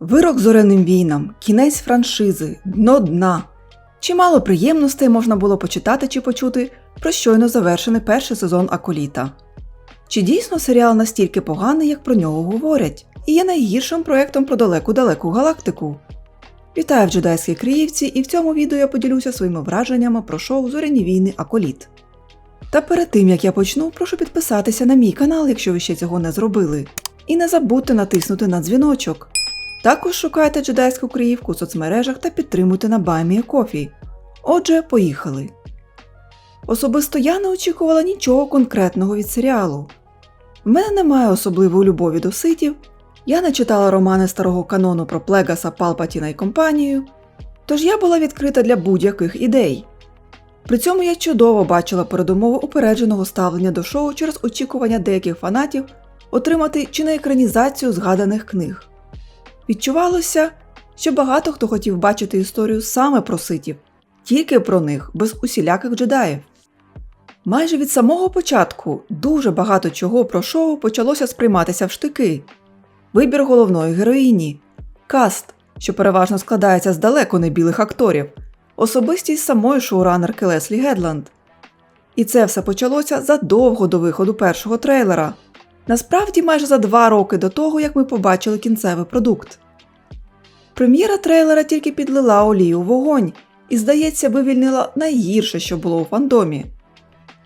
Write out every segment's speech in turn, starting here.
Вирок зоряним війнам, кінець франшизи, дно дна. Чимало приємностей можна було почитати чи почути про щойно завершений перший сезон Аколіта. Чи дійсно серіал настільки поганий, як про нього говорять, і є найгіршим проєктом про далеку-далеку галактику? Вітаю в джедайській Криївці, і в цьому відео я поділюся своїми враженнями про шоу Зоряні війни Аколіт. Та перед тим як я почну, прошу підписатися на мій канал, якщо ви ще цього не зробили. І не забудьте натиснути на дзвіночок. Також шукайте джедайську Криївку у соцмережах та підтримуйте на Баймія Кофі. Отже, поїхали. Особисто я не очікувала нічого конкретного від серіалу. В мене немає особливої любові до ситів, я не читала романи старого канону про Плегаса, Палпатіна і компанію, тож я була відкрита для будь-яких ідей. При цьому я чудово бачила передумову упередженого ставлення до шоу через очікування деяких фанатів отримати чи не екранізацію згаданих книг. Відчувалося, що багато хто хотів бачити історію саме про ситів, тільки про них, без усіляких джедаїв. Майже від самого початку дуже багато чого про шоу почалося сприйматися в штики. Вибір головної героїні, каст, що переважно складається з далеко не білих акторів, особистість самої шоуранерки Леслі Гедланд. І це все почалося задовго до виходу першого трейлера. Насправді майже за два роки до того, як ми побачили кінцевий продукт. Прем'єра трейлера тільки підлила олію в вогонь і, здається, вивільнила найгірше, що було у фандомі.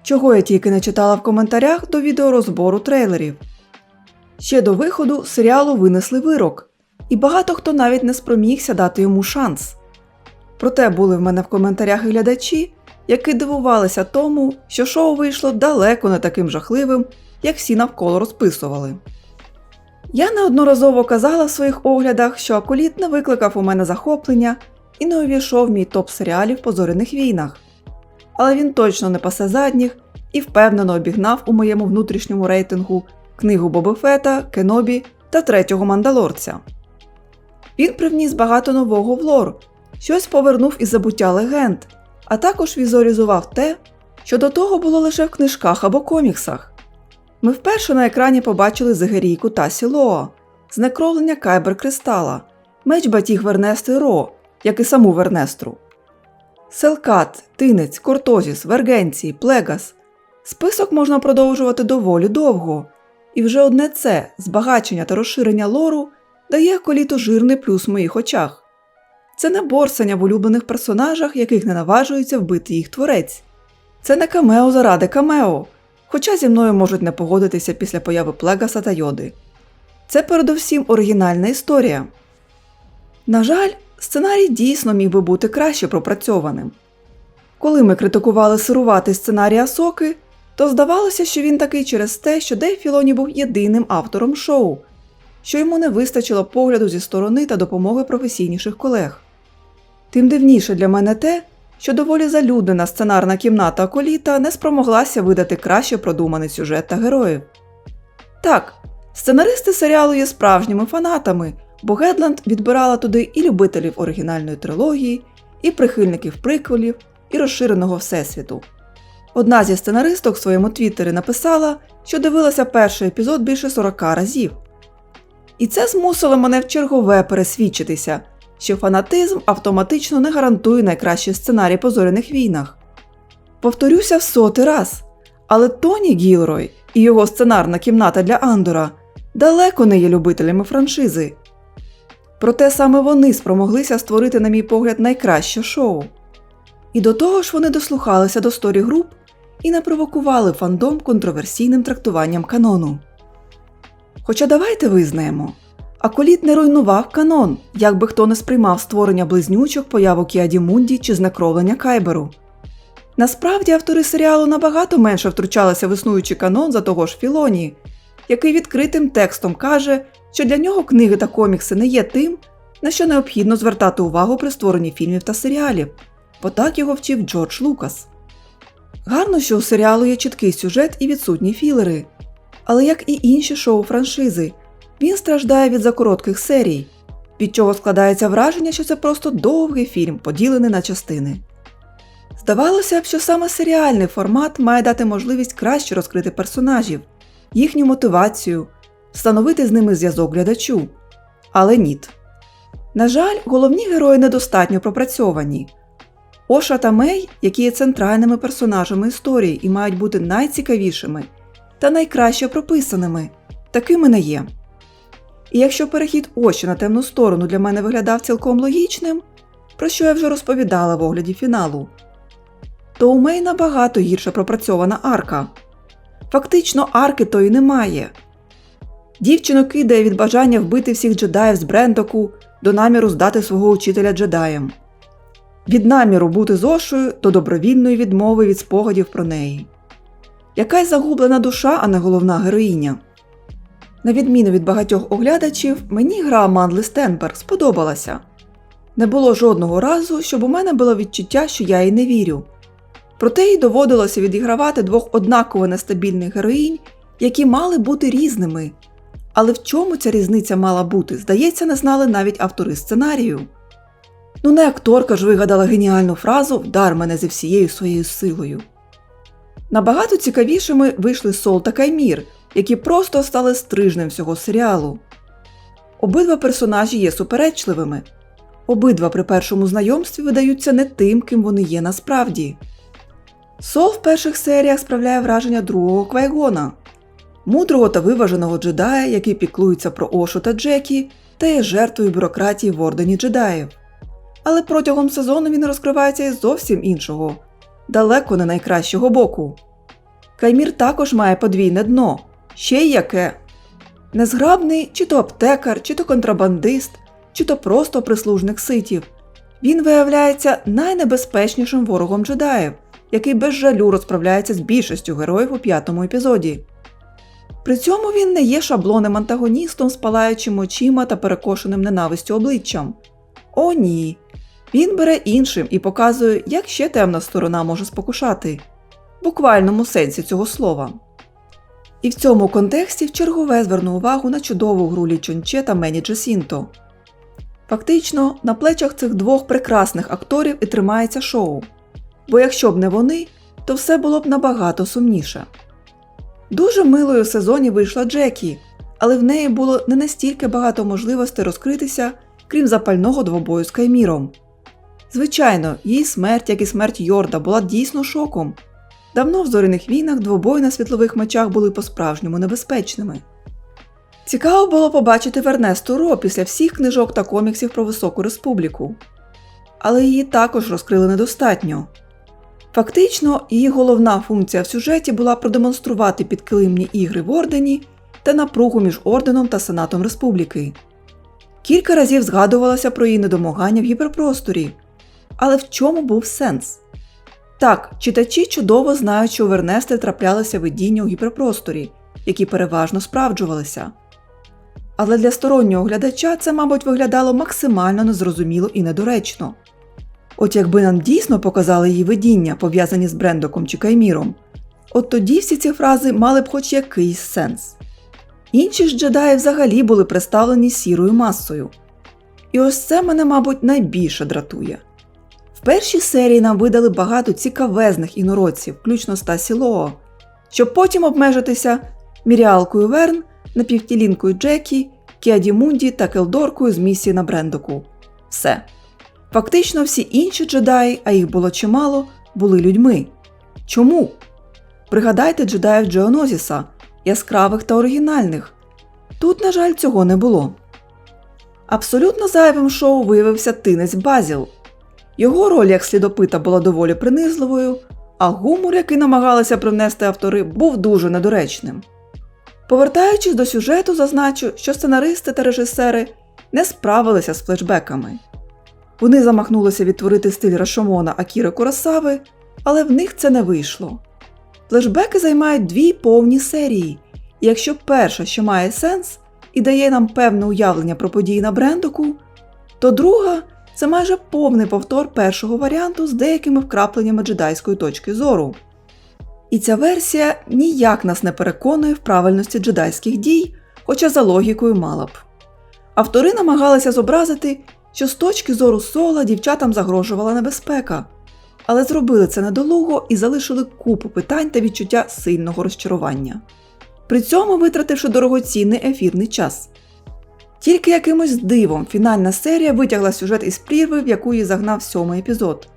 Чого я тільки не читала в коментарях до відеорозбору трейлерів. Ще до виходу серіалу винесли вирок, і багато хто навіть не спромігся дати йому шанс. Проте були в мене в коментарях глядачі, які дивувалися тому, що шоу вийшло далеко не таким жахливим, як всі навколо розписували. Я неодноразово казала в своїх оглядах, що Аколіт не викликав у мене захоплення і не увійшов в мій топ серіалів по зоряних війнах. Але він точно не пасе задніх і впевнено обігнав у моєму внутрішньому рейтингу книгу Боби Фета, Кенобі та третього мандалорця. Він привніс багато нового в лор, щось повернув із забуття легенд, а також візуалізував те, що до того було лише в книжках або коміксах. Ми вперше на екрані побачили Зигерійку та Сілоа, знекровлення Кайбер Кристала, меч батіг Вернести Ро, як і саму Вернестру. Селкат, Тинець, Кортозіс, Вергенцій, Плегас. Список можна продовжувати доволі довго, і вже одне це збагачення та розширення лору дає коліто жирний плюс в моїх очах. Це не борсання в улюблених персонажах, яких не наважується вбити їх творець. Це не камео заради камео, хоча зі мною можуть не погодитися після появи Плегаса та Йоди. Це передусім оригінальна історія. На жаль, сценарій дійсно міг би бути краще пропрацьованим. Коли ми критикували сируватий сценарій Асоки, то здавалося, що він такий через те, що Дейв Філоні був єдиним автором шоу, що йому не вистачило погляду зі сторони та допомоги професійніших колег. Тим дивніше для мене те, що доволі залюднена сценарна кімната Аколіта не спромоглася видати краще продуманий сюжет та героїв. Так, сценаристи серіалу є справжніми фанатами, бо Гедланд відбирала туди і любителів оригінальної трилогії, і прихильників приквелів, і розширеного всесвіту. Одна зі сценаристок в своєму твіттері написала, що дивилася перший епізод більше 40 разів. І це змусило мене в чергове пересвідчитися, що фанатизм автоматично не гарантує найкращий сценарій по зоряних війнах. Повторюся в сотий раз, але Тоні Гілрой і його сценарна кімната для Андора далеко не є любителями франшизи. Проте саме вони спромоглися створити, на мій погляд, найкраще шоу. І до того ж вони дослухалися до сторі груп і не провокували фандом контроверсійним трактуванням канону. Хоча давайте визнаємо, Аколіт не руйнував канон, як би хто не сприймав створення близнючок, появу Кіаді Мунді чи знекровлення Кайберу. Насправді автори серіалу набагато менше втручалися в існуючий канон за того ж Філоні, який відкритим текстом каже, що для нього книги та комікси не є тим, на що необхідно звертати увагу при створенні фільмів та серіалів, бо так його вчив Джордж Лукас. Гарно, що у серіалу є чіткий сюжет і відсутні філери, але як і інші шоу франшизи, він страждає від закоротких серій, від чого складається враження, що це просто довгий фільм, поділений на частини. Здавалося б, що саме серіальний формат має дати можливість краще розкрити персонажів, їхню мотивацію, встановити з ними зв'язок глядачу. Але ніт. На жаль, головні герої недостатньо пропрацьовані. Оша та Мей, які є центральними персонажами історії і мають бути найцікавішими та найкраще прописаними, такими не є. І якщо перехід Оші на темну сторону для мене виглядав цілком логічним, про що я вже розповідала в огляді фіналу, то у Мей набагато гірше пропрацьована арка. Фактично, арки тої немає. Дівчину кидає від бажання вбити всіх джедаїв з Брендоку до наміру здати свого учителя джедаєм. Від наміру бути зошою до добровільної відмови від спогадів про неї. Якась загублена душа, а не головна героїня. На відміну від багатьох оглядачів, мені гра Мандли Стенберг сподобалася. Не було жодного разу, щоб у мене було відчуття, що я їй не вірю. Проте їй доводилося відігравати двох однаково нестабільних героїнь, які мали бути різними. Але в чому ця різниця мала бути, здається, не знали навіть автори сценарію. Ну, не акторка ж вигадала геніальну фразу Вдар мене зі всією своєю силою. Набагато цікавішими вийшли Сол та Каймір, які просто стали стрижнем всього серіалу. Обидва персонажі є суперечливими, обидва при першому знайомстві видаються не тим, ким вони є насправді. Сол в перших серіях справляє враження другого Квайгона, мудрого та виваженого джедая, який піклується про Ошу та Джекі, та є жертвою бюрократії в ордені джедаїв. Але протягом сезону він розкривається із зовсім іншого, далеко не найкращого боку. Каймір також має подвійне дно, ще й яке. Незграбний чи то аптекар, чи то контрабандист, чи то просто прислужник ситів. Він виявляється найнебезпечнішим ворогом джедаїв, який без жалю розправляється з більшістю героїв у п'ятому епізоді. При цьому він не є шаблонним антагоністом з палаючим очима та перекошеним ненавистю обличчям. О, ні. Він бере іншим і показує, як ще темна сторона може спокушати, в буквальному сенсі цього слова. І в цьому контексті в чергове зверну увагу на чудову гру Лі Чонче та Мені Джесінто. Фактично, на плечах цих двох прекрасних акторів і тримається шоу. Бо якщо б не вони, то все було б набагато сумніше. Дуже милою в сезоні вийшла Джекі, але в неї було не настільки багато можливостей розкритися, крім запального двобою з Кайміром. Звичайно, її смерть, як і смерть Йорда, була дійсно шоком. Давно в зоряних війнах двобої на світлових мечах були по-справжньому небезпечними. Цікаво було побачити Вернесту Ро після всіх книжок та коміксів про Високу Республіку. Але її також розкрили недостатньо. Фактично, її головна функція в сюжеті була продемонструвати підкилимні ігри в Ордені та напругу між Орденом та Сенатом Республіки. Кілька разів згадувалося про її недомагання в гіперпросторі. Але в чому був сенс? Так, читачі чудово знають, що у Вернести траплялися видіння у гіперпросторі, які переважно справджувалися. Але для стороннього глядача це, мабуть, виглядало максимально незрозуміло і недоречно. От якби нам дійсно показали її видіння, пов'язані з Брендоком чи Кайміром, от тоді всі ці фрази мали б хоч якийсь сенс. Інші ж джедаї взагалі були представлені сірою масою. І ось це мене, мабуть, найбільше дратує. В першій серії нам видали багато цікавезних інородців, включно Стасі Лоо, щоб потім обмежитися Міріалкою Верн, напівтілінкою Джекі, Кіаді Мунді та Келдоркою з місії на Брендоку. Все. Фактично всі інші джедаї, а їх було чимало, були людьми. Чому? Пригадайте джедаїв Джеонозіса, яскравих та оригінальних. Тут, на жаль, цього не було. Абсолютно зайвим шоу виявився тинець Базіл. Його роль як слідопита була доволі принизливою, а гумор, який намагалися привнести автори, був дуже недоречним. Повертаючись до сюжету, зазначу, що сценаристи та режисери не справилися з флешбеками. Вони замахнулися відтворити стиль Рашомона Акіри Курасави, але в них це не вийшло. Флешбеки займають дві повні серії, і якщо перша, що має сенс, і дає нам певне уявлення про події на брендоку, то друга це майже повний повтор першого варіанту з деякими вкрапленнями джедайської точки зору. І ця версія ніяк нас не переконує в правильності джедайських дій, хоча за логікою мала б. Автори намагалися зобразити, що з точки зору сола дівчатам загрожувала небезпека, але зробили це недолуго і залишили купу питань та відчуття сильного розчарування, при цьому витративши дорогоцінний ефірний час. Тільки якимось дивом фінальна серія витягла сюжет із прірви, в яку її загнав сьомий епізод.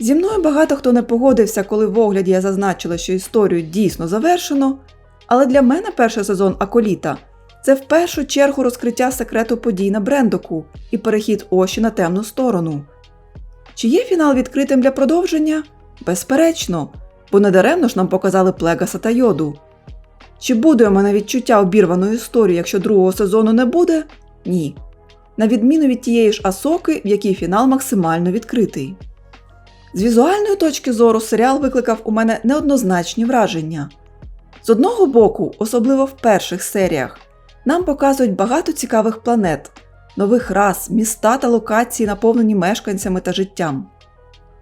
Зі мною багато хто не погодився, коли в огляді я зазначила, що історію дійсно завершено, але для мене перший сезон Аколіта це в першу чергу розкриття секрету подій на Брендоку і перехід Оші на темну сторону. Чи є фінал відкритим для продовження? Безперечно, бо недаремно ж нам показали Плегаса та Йоду. Чи буде у мене відчуття обірваної історії, якщо другого сезону не буде? Ні. На відміну від тієї ж Асоки, в якій фінал максимально відкритий. З візуальної точки зору серіал викликав у мене неоднозначні враження. З одного боку, особливо в перших серіях, нам показують багато цікавих планет, нових рас, міста та локації, наповнені мешканцями та життям.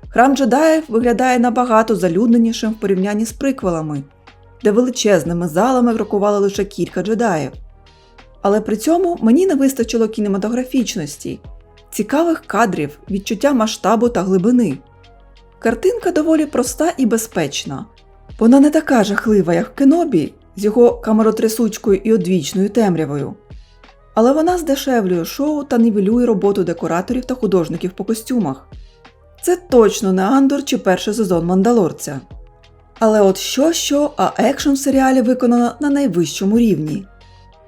Храм джедаїв виглядає набагато залюдненішим в порівнянні з приквелами, де величезними залами крокували лише кілька джедаїв. Але при цьому мені не вистачило кінематографічності, цікавих кадрів, відчуття масштабу та глибини. Картинка доволі проста і безпечна. Вона не така жахлива, як в Кенобі, з його камеротрясучкою і одвічною темрявою. Але вона здешевлює шоу та нівелює роботу декораторів та художників по костюмах. Це точно не Андор чи перший сезон Мандалорця. Але от що що, а екшн в серіалі виконано на найвищому рівні.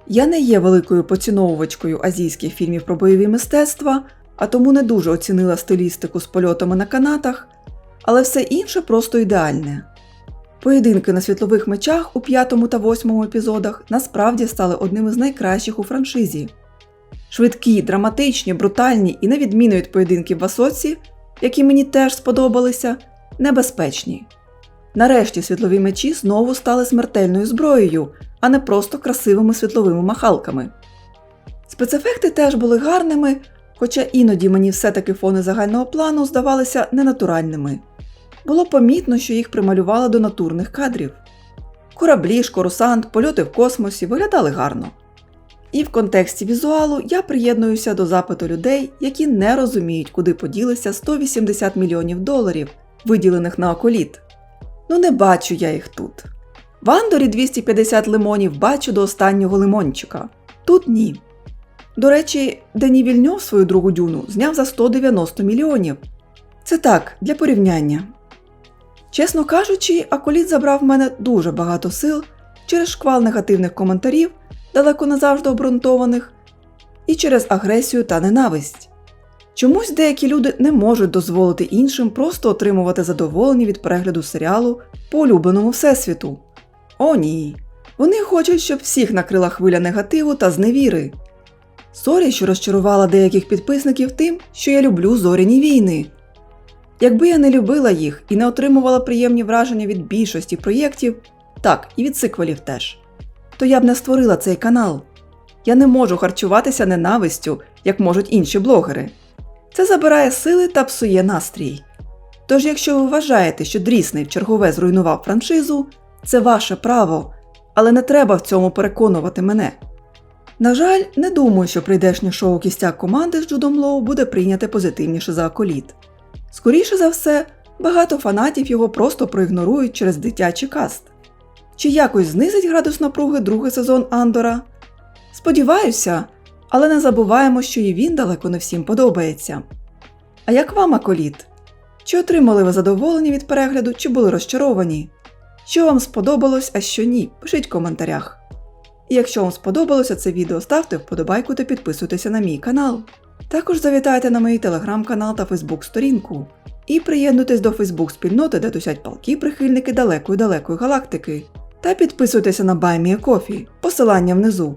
Я не є великою поціновувачкою азійських фільмів про бойові мистецтва, а тому не дуже оцінила стилістику з польотами на канатах, але все інше просто ідеальне. Поєдинки на світлових мечах у п'ятому та восьмому епізодах насправді стали одним із найкращих у франшизі. Швидкі, драматичні, брутальні і, на відміну від поєдинків в Асоці, які мені теж сподобалися, небезпечні. Нарешті світлові мечі знову стали смертельною зброєю, а не просто красивими світловими махалками. Спецефекти теж були гарними, хоча іноді мені все-таки фони загального плану здавалися ненатуральними. Було помітно, що їх прималювали до натурних кадрів. Кораблі, шкорусант, польоти в космосі виглядали гарно. І в контексті візуалу я приєднуюся до запиту людей, які не розуміють, куди поділися 180 мільйонів доларів, виділених на околіт. Ну не бачу я їх тут. В Андорі 250 лимонів бачу до останнього лимончика. Тут ні. До речі, Дені Вільньов свою другу дюну зняв за 190 мільйонів. Це так, для порівняння. Чесно кажучи, Аколіт забрав в мене дуже багато сил через шквал негативних коментарів, далеко не завжди обґрунтованих, і через агресію та ненависть. Чомусь деякі люди не можуть дозволити іншим просто отримувати задоволення від перегляду серіалу по улюбленому всесвіту. О, ні. Вони хочуть, щоб всіх накрила хвиля негативу та зневіри. Сорі, що розчарувала деяких підписників тим, що я люблю зоряні війни. Якби я не любила їх і не отримувала приємні враження від більшості проєктів, так, і від сиквелів теж, то я б не створила цей канал. Я не можу харчуватися ненавистю, як можуть інші блогери. Це забирає сили та псує настрій. Тож, якщо ви вважаєте, що Дрісней в чергове зруйнував франшизу, це ваше право, але не треба в цьому переконувати мене. На жаль, не думаю, що прийдешнє шоу кістяк команди з Джудом Лоу буде прийняте позитивніше за аколіт. Скоріше за все, багато фанатів його просто проігнорують через дитячий каст. Чи якось знизить градус напруги другий сезон Андора? Сподіваюся, але не забуваємо, що і він далеко не всім подобається. А як вам аколіт? Чи отримали ви задоволення від перегляду, чи були розчаровані? Що вам сподобалось, а що ні, пишіть в коментарях. І якщо вам сподобалося це відео, ставте вподобайку та підписуйтеся на мій канал. Також завітайте на мій телеграм-канал та фейсбук-сторінку. І приєднуйтесь до Фейсбук-спільноти, де тусять палки прихильники далекої далекої галактики. Та підписуйтеся на Кофі, посилання внизу.